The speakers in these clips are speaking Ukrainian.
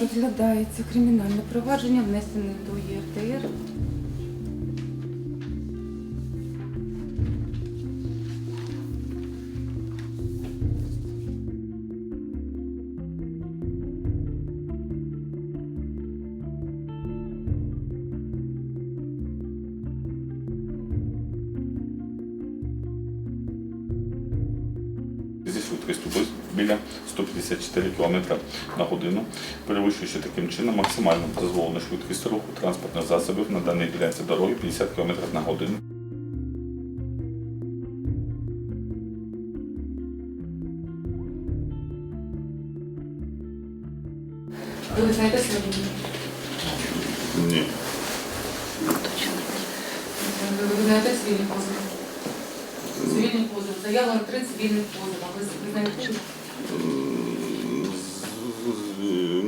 Розглядається кримінальне провадження, внесене до ЄРТР. Зі швидкістю біля 154 км на годину, перевищуючи таким чином максимальну дозволену швидкість руху транспортних засобів на даній ділянці дороги 50 км на годину. Ви знаєте сьогодні? Ні. Ви знаєте цивільний позов? Цивільний позов. Заява на три цивільних позова. Ви ви знаєте?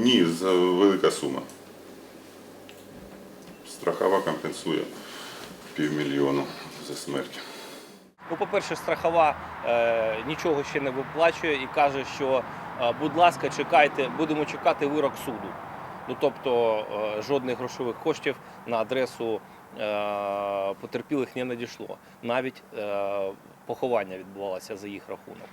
Ні, за велика сума. Страхова компенсує півмільйону за смерть. Ну, по-перше, страхова е, нічого ще не виплачує і каже, що, е, будь ласка, чекайте, будемо чекати вирок суду. Ну тобто е, жодних грошових коштів на адресу потерпілих не надійшло. Навіть е, поховання відбувалося за їх рахунок.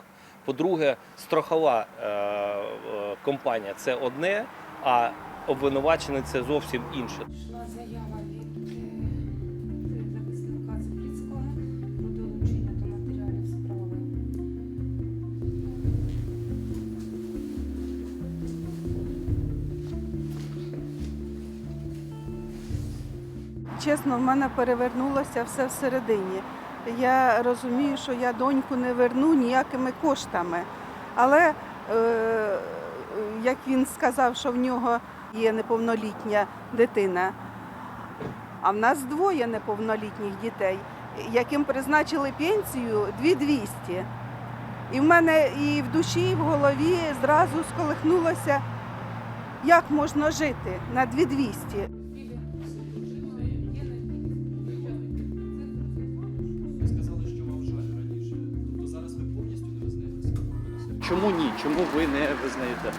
По-друге, страхова е, е, компанія це одне, а обвинувачений це зовсім інше. Чесно, в мене перевернулося все всередині. Я розумію, що я доньку не верну ніякими коштами. Але е, як він сказав, що в нього є неповнолітня дитина, а в нас двоє неповнолітніх дітей, яким призначили пенсію 2200. І в мене і в душі, і в голові зразу сколихнулося, як можна жити на 2200. Чому ні? Чому ви не визнаєте?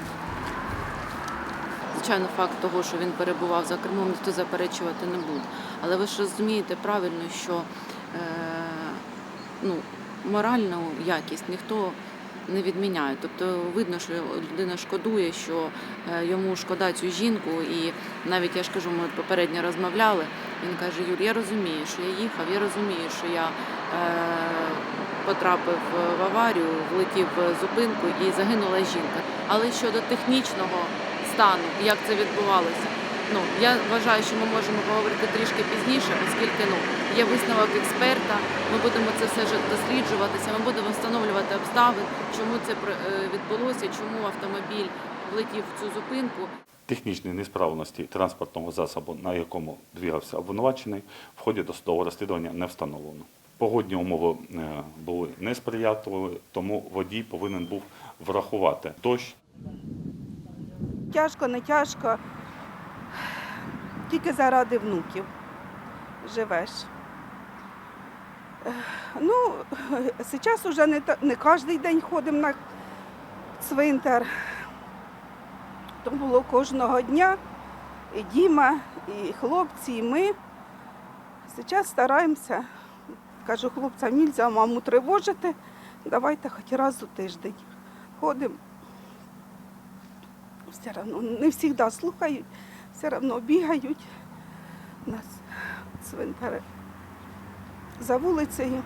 Звичайно, факт того, що він перебував за кермом, ніхто заперечувати не буде. Але ви ж розумієте правильно, що е, ну, моральну якість ніхто не відміняє. Тобто видно, що людина шкодує, що е, йому шкода цю жінку. І навіть я ж кажу, ми попередньо розмовляли. Він каже: Юр, я розумію, що я їхав, я розумію, що я. Е, Потрапив в аварію, влетів в зупинку і загинула жінка. Але щодо технічного стану, як це відбувалося. Ну я вважаю, що ми можемо поговорити трішки пізніше, оскільки ну є висновок експерта. Ми будемо це все ж досліджуватися. Ми будемо встановлювати обставини, чому це е, відбулося, чому автомобіль влетів в цю зупинку. Технічні несправності транспортного засобу, на якому двигався обвинувачений, в ході досудового розслідування не встановлено. Погодні умови е, були несприятливі, тому водій повинен був врахувати дощ, Тяжко, не тяжко. Тільки заради внуків живеш. Ну, зараз вже не, не кожен день ходимо на цвинтар. То було кожного дня і Діма, і хлопці, і ми. Зараз стараємося. Кажу хлопцям, нельзя маму тривожити. Давайте хоч раз у тиждень ходимо все одно не завжди слухають, все одно бігають. Нас цвинтари за вулицею.